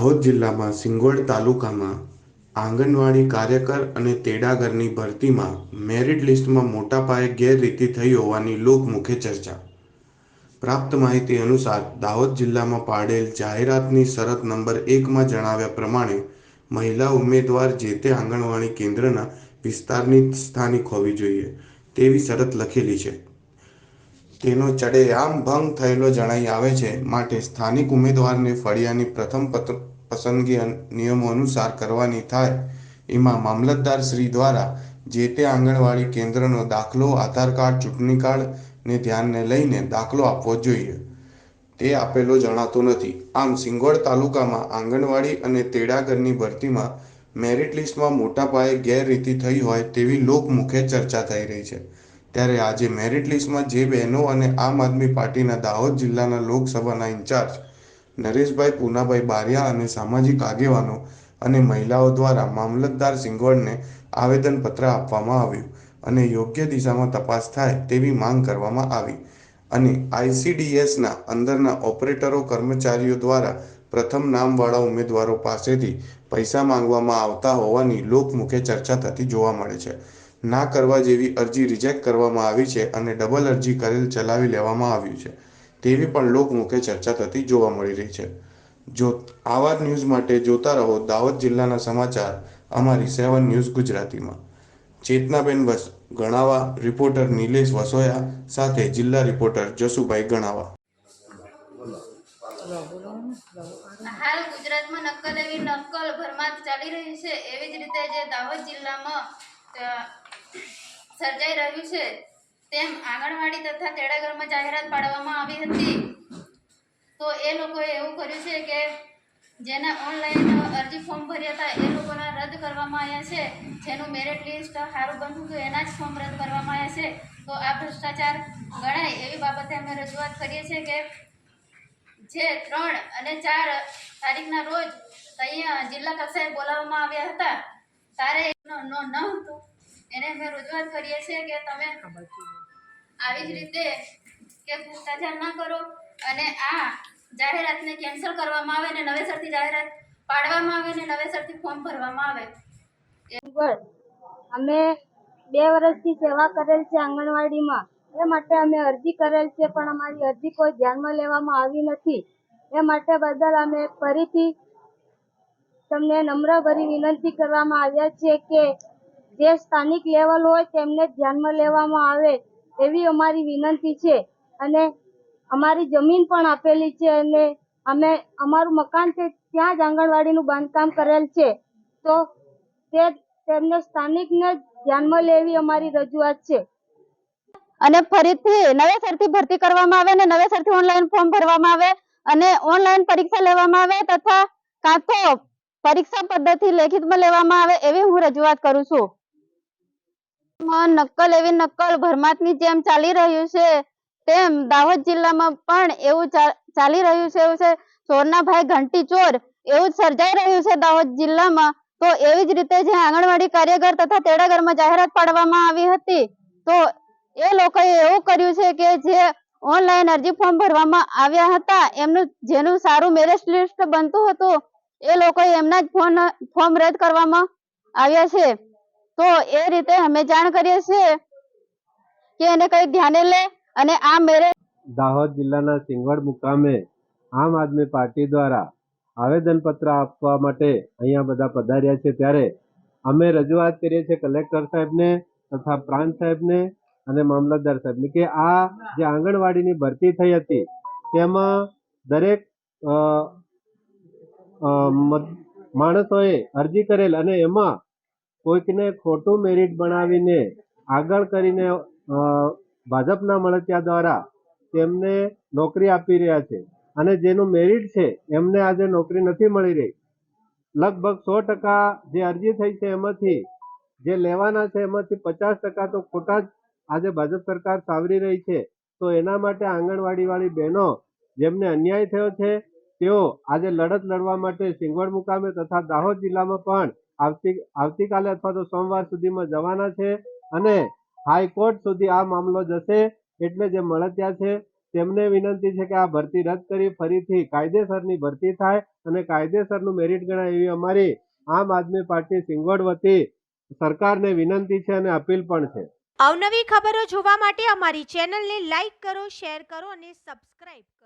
દાહોદ જિલ્લામાં સિંગોડ તાલુકામાં આંગણવાડી કાર્યકર અને તેડાગરની ભરતીમાં મેરિટ લિસ્ટમાં મોટા પાયે ગેરરીતિ થઈ હોવાની લોકમુખે ચર્ચા. પ્રાપ્ત માહિતી અનુસાર દાહોદ જિલ્લામાં પાડેલ જાહેરાતની શરત નંબર એકમાં જણાવ્યા પ્રમાણે મહિલા ઉમેદવાર જે તે આંગણવાડી કેન્દ્રના વિસ્તારની સ્થાનિક હોવી જોઈએ તેવી શરત લખેલી છે. તેનો ચડે આમ ભંગ થયેલો જણાઈ આવે છે. માટે સ્થાનિક ઉમેદવારને ફળિયાની પ્રથમ પત- પસંદગી નિયમો અનુસાર કરવાની થાય. એમાં મામલતદાર શ્રી દ્વારા જે તે આંગણવાડી કેન્દ્રનો દાખલો, આધાર કાર્ડ, ચૂંટણી કાર્ડને ધ્યાનને લઈને દાખલો આપવો જોઈએ. તે આપેલો જણાતો નથી. આમ સિંગોડ તાલુકામાં આંગણવાડી અને તેડાગરની ભરતીમાં મેરિટ લિસ્ટમાં મોટા પાયે ગેરરીતિ થઈ હોય તેવી લોકમુખે ચર્ચા થઈ રહી છે. ત્યારે આજે મેરિટ લિસ્ટમાં જે બહેનો અને આમ આદમી પાર્ટીના દાહોદ જિલ્લાના લોકસભાના ઇન્ચાર્જ નરેશભાઈ પૂનાભાઈ બારિયા અને સામાજિક આગેવાનો અને મહિલાઓ દ્વારા મામલતદાર સિંગવડને આવેદનપત્ર આપવામાં આવ્યું અને યોગ્ય દિશામાં તપાસ થાય તેવી માંગ કરવામાં આવી. અને આઈસીડીએસના અંદરના ઓપરેટરો, કર્મચારીઓ દ્વારા પ્રથમ નામવાળા ઉમેદવારો પાસેથી પૈસા માંગવામાં આવતા હોવાની લોકમુખે ચર્ચા થતી જોવા મળે છે. ના કરવા જેવી અરજી રિજેક્ટ કરવામાં આવી છે અને ડબલ અરજી કરેલ ચલાવી લેવામાં આવ્યું છે. તેવી પણ લોકમુખે ચર્ચા થતી જોવા મળી રહી છે. જો આવા ન્યૂઝ માટે જોતા રહો દાહોદ જિલ્લાના સમાચાર અમારી સેવન ન્યૂઝ ગુજરાતીમાં. ચેતનાબેન વસ, ગણાવા, રિપોર્ટર નિલેશ વસોયા સાથે જિલ્લા રિપોર્ટર જસુભાઈ ગણાવા. હાલ ગુજરાતમાં નક્કલ એવી નક્કલ ભરમાર ચાલી રહી છે. એવી જ રીતે જે દાહોદ જિલ્લામાં સર્જાઈ રહ્યું છે. તેમ આંગણવાડી તથા તેડાગરમાં જાહેરાત પાડવામાં આવી હતી. તો એ લોકોએ એવું કર્યું છે કે જેના ઓનલાઈન અરજી ફોર્મ ભર્યા હતા, એ લોકોના રદ કરવામાં આવ્યા છે. જેનું મેરિટ લિસ્ટ સારું બનતું હતું એના જ ફોર્મ રદ કરવામાં આવ્યા છે. તો આ ભ્રષ્ટાચાર ગણાય એવી બાબતે અમે રજૂઆત કરીએ છીએ કે જે ત્રણ અને ચાર તારીખના રોજ અહીંયા જિલ્લા કક્ષાએ બોલાવવામાં આવ્યા હતા. તારે ન હતું. એને અમે રજૂઆત કરીએ છીએ કે તમે આવી જ રીતે કે ભ્રષ્ટાચાર ના કરો અને આ જાહેરાતને કેન્સલ કરવામાં આવે ને નવેસરથી જાહેરાત પાડવામાં આવે ને નવેસરથી ફોર્મ ભરવામાં આવે. અમે બે વર્ષથી સેવા કરેલ છે આંગણવાડીમાં. એ માટે અમે અરજી કરેલ છે, પણ અમારી અરજી કોઈ ધ્યાનમાં લેવામાં આવી નથી. એ માટે બદલ અમે ફરીથી તમને નમ્રભરી વિનંતી કરવામાં આવ્યા છે કે જે સ્થાનિક લેવલ હોય તેમને ધ્યાનમાં લેવામાં આવે. એવી અમારી વિનંતી છે અને અમારી જમીન પણ આપેલી છે અને અમે અમારું મકાન છે, ત્યાં જ આંગણવાડીનું બાંધકામ કરેલ છે. તો તે તેમને સ્થાનિકને ધ્યાનમાં લેવી અમારી રજૂઆત છે. અને ફરીથી નવેસરથી ભરતી કરવામાં આવે અને નવેસરથી ઓનલાઈન ફોર્મ ભરવામાં આવે અને ઓનલાઈન પરીક્ષા લેવામાં આવે તથા કાં તો પરીક્ષા પદ્ધતિ લેખિતમાં લેવામાં આવે એવી હું રજૂઆત કરું છું. માં નક્કલ એવી નક્કલ ભરમાતની જેમ ચાલી રહ્યું છે, તેમ દાહોદ જિલ્લામાં પણ એવું ચાલી રહ્યું છે એવું છે. ચોરના ભાઈ ઘંટી ચોર, એવું સર્જાઈ રહ્યું છે દાહોદ જિલ્લામાં. તો એવી જ રીતે જે આંગણવાડી કાર્યકર તથા તેડાગરમાં જાહેરાત પાડવામાં આવી હતી, તો એ લોકોએ એવું કર્યું છે કે જે ઓનલાઈન અરજી ફોર્મ ભરવામાં આવ્યા હતા, એમનું જેનું સારું મેરેજ લિસ્ટ બનતું હતું, એ લોકોએ એમના જ ફોન, ફોર્મ રદ કરવામાં આવ્યા છે. તો એ રીતે અમે જાણ કરીએ છીએ કે એને કઈ ધ્યાને લે અને આ મેરે દાહોદ જિલ્લાના સિંગવડ મુકામે આમ આદમી પાર્ટી દ્વારા આવેદનપત્ર આપવા માટે અહીંયા બધા પધાર્યા છે. ત્યારે અમે રજૂઆત કરીએ છીએ કલેક્ટર સાહેબને તથા પ્રાંત સાહેબને અને મામલતદાર સાહેબને કે આ જે આંગણવાડીની ભરતી થઈ હતી, તેમાં દરેક માણસોએ અરજી કરેલ અને એમાં કોઈકને ખોટું મેરિટ બનાવીને આગળ કરીને ભાજપના મળતિયા દ્વારા તેમને નોકરી આપી રહ્યા છે અને જેનું મેરિટ છે એમને આજે નોકરી નથી મળી રહી. લગભગ સો ટકા જે અરજી થઈ છે એમાંથી, જે લેવાના છે એમાંથી પચાસ ટકા તો ખોટા જ આજે ભાજપ સરકાર સાવરી રહી છે. તો એના માટે આંગણવાડીવાળી બહેનો, જેમને અન્યાય થયો છે, તેઓ આજે લડત લડવા માટે સિંગવડ મુકામે તથા દાહોદ જિલ્લામાં પણ આવતી, આવતીકાલે અથવા તો સોમવાર સુધીમાં જવાના છે અને હાઈકોર્ટ સુધી આ મામલો જશે એટલે જે મળતિયા છે તેમને વિનંતી છે કે આ ભરતી રદ કરી, ફરીથી કાયદેસરની ભરતી થાય અને કાયદેસરનું મેરિટ ગણાય એવી અમારી આમ આદમી પાર્ટી સિંગવડ વતી સરકારને વિનંતી છે અને અપીલ પણ છે. અવનવી ખબરો જોવા માટે અમારી ચેનલને લાઈક કરો, શેર કરો અને સબસ્ક્રાઇબ કરો.